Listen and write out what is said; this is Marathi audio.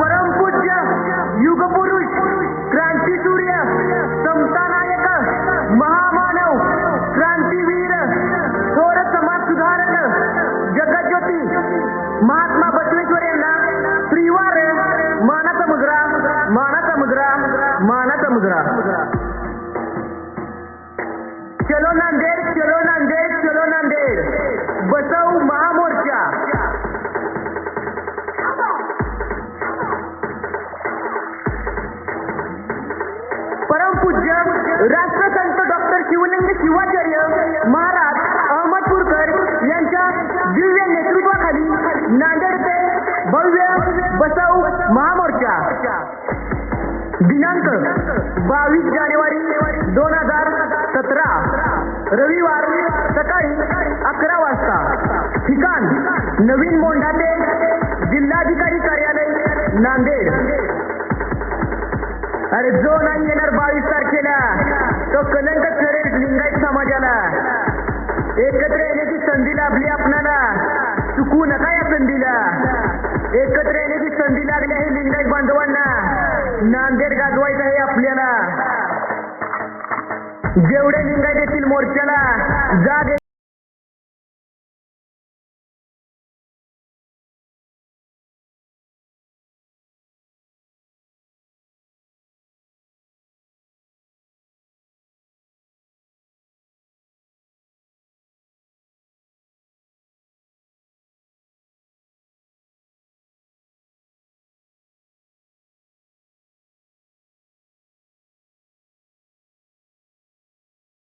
परमपूज्य युगपुरुष महात्मा बसवेश्वर यांना त्रिवार मानाचा मुजरा मानाचा मुजरा मानाचा मुजरा चलो नांदेड. राष्ट्रसंत डॉक्टर शिवलिंग शिवाचार्य महाराज अहमदपूरकर यांच्या दिव्य नेतृत्वाखाली नांदेड ते भव्य बसाऊ महामोर्चा. दिनांक बावीस जानेवारी दोन हजार सतरा. रविवार सकाळी अकरा वाजता. ठिकाण नवीन मोंढा ते जिल्हाधिकारी कार्यालय नांदेड. अरे जो नाही येणार बावीस एकत्र येण्याची संधी लाभली आपणाला. चुकू नका या संधीला. एकत्र येण्याची संधी लागली आहे लिंगायत बांधवांना. नांदेड गाजवायचं आहे आपल्याला. जेवढे लिंगायत येतील मोर्चाला जाग